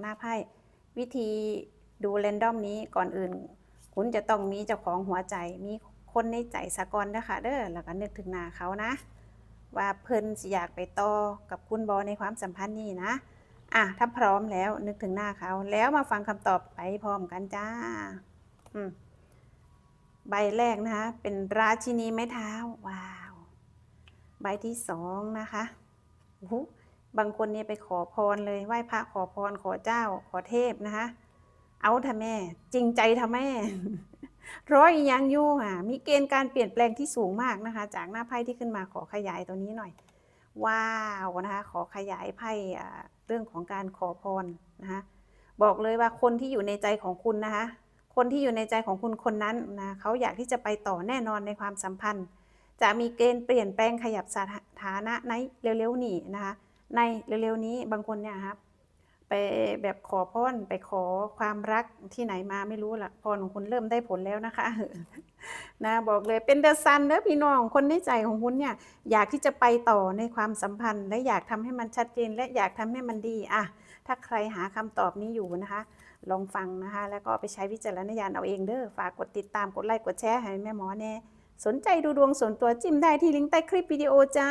หน้าไพ่วิธีดูเรนดอมนี้ก่อนอื่น คุณจะต้องมีเจ้าของหัวใจ มีคนในใจสะกอนนะคะเด้อแล้วก็นึกถึงหน้าเขานะ ว่าเพิ่นสิอยากไปต่อกับคุณบอในความสัมพันธ์นี้นะอะถ้าพร้อมแล้วนึกถึงหน้าเขา แล้วมาฟังคำตอบไปพร้อมกันจ้าอืมใบแรกนะคะ เป็นราชินีไม้เท้า ว้าว ใบที่สองนะคะโอ้โห บางคนเนี่ยไปขอพรเลยไหว้พระขอพรขอเจ้าขอเทพนะคะ เอาทำแม่ จริงใจทำแม่ ร้อยยังยู่อะ มีเกณฑ์การเปลี่ยนแปลงที่สูงมากนะคะ จากหน้าไพ่ที่ขึ้นมาขอขยายตัวนี้หน่อย ว้าวนะคะขอขยายไพ่เรื่องของการขอพรนะคะบอกเลยว่าคนที่อยู่ในใจของคุณนะคะ คนที่อยู่ในใจของคุณคนนั้นนะเขาอยากที่จะไปต่อแน่นอนในความสัมพันธ์ จะมีเกณฑ์เปลี่ยนแปลงขยับสถานะในเร็วๆนี้นะคะ ในเร็วๆนี้บางคนเนี่ยครับไปแบบขอพรไปขอความรักที่ไหนมาไม่รู้ละพรของคุณเริ่มได้ผลแล้วนะคะ นะบอกเลยเป็นเดอะซันเด้อพี่น้องคนในใจของคุณเนี่ย อยากที่จะไปต่อในความสัมพันธ์ และอยากทำให้มันชัดเจน และอยากทำให้มันดีอะถ้าใครหาคำตอบนี้อยู่นะคะ ลองฟังนะคะ แล้วก็ไปใช้วิจารณญาณเอาเองเด้อฝากกดติดตามกดไลค์กดแชร์ให้แม่หมอแน่สนใจดูดวงส่วนตัวจิ้มได้ที่ลิงก์ใต้คลิปวิดีโอจ้า